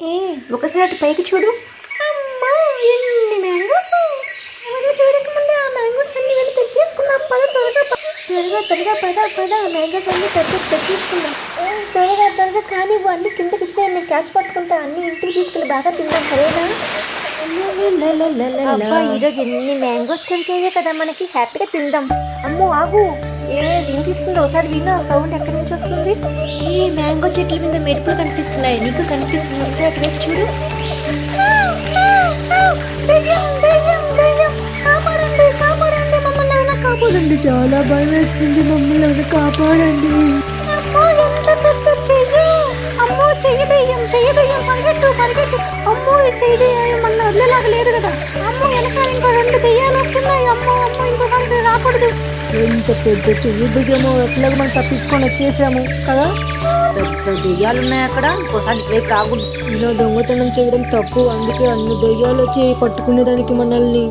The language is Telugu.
ఏ ఒకసారి అటు పైకి చూడు. అమ్మా ఎన్ని మ్యాంగోస్? ఎవరు చూడకముందే ఆ మ్యాంగోస్ అన్ని వెళ్ళి తెచ్చేసుకుందాం పద త్వరగా. త్వరగా త్వరగా పద పద. మ్యాంగోస్ అన్ని పెద్ద తెచ్చేసుకుందాం త్వరగా త్వరగా కానీ అన్ని కిందకి ఇస్తే నేను క్యాచ్ పట్టుకుంటా. అన్ని ఇంటికి తీసుకెళ్ళి బాగా తిందాం సరేనా? ఈరోజు ఎన్ని మ్యాంగోస్ దొరికాయో కదా మనకి? హ్యాపీగా తిందాం. అమ్మో ఆగు. ఏ వినిపిస్తుందో? ఒకసారి విను సౌండ్ ఎక్కడి నుంచి వస్తుంది? ఈ మ్యాంగో చెట్ల మీద మెరుపులు కనిపిస్తున్నాయి. నీకు కనిపిస్తుంది. ఒకసారి అటువైపు చూడు. కాపాడండి. చాలా భయం వేస్తుంది. మమ్మల్ని కాపాడండి. అమ్మో ఎంత పెద్ద చెయ్యి. అమ్మో చెయ్యి దెయ్యం చెయ్యి దెయ్యం. పరిగెట్టు పరిగెట్టు. అమ్మో ఈ చెయ్యి దెయ్యం మన వదిలేలాగా లేదు కదా. అమ్మో వెనకాల ఇంకో రెండు దెయ్యాలు వస్తున్నాయి. అమ్మో అమ్మో ఇంకోసారి రాకూడదు. ఎంత పెద్ద చెయ్యి దిగామో ఎట్లాగ మనం తప్పించుకొని వచ్చేసాము కదా? పెద్ద దెయ్యాలు ఉన్నాయి అక్కడ. ఇంకోసారి ఇటువైపు రాకూడదు ఇలా దొంగతనం చేయడం తప్పు. అందుకే అన్ని దెయ్యాలు వచ్చి పట్టుకునేదానికి మనల్ని.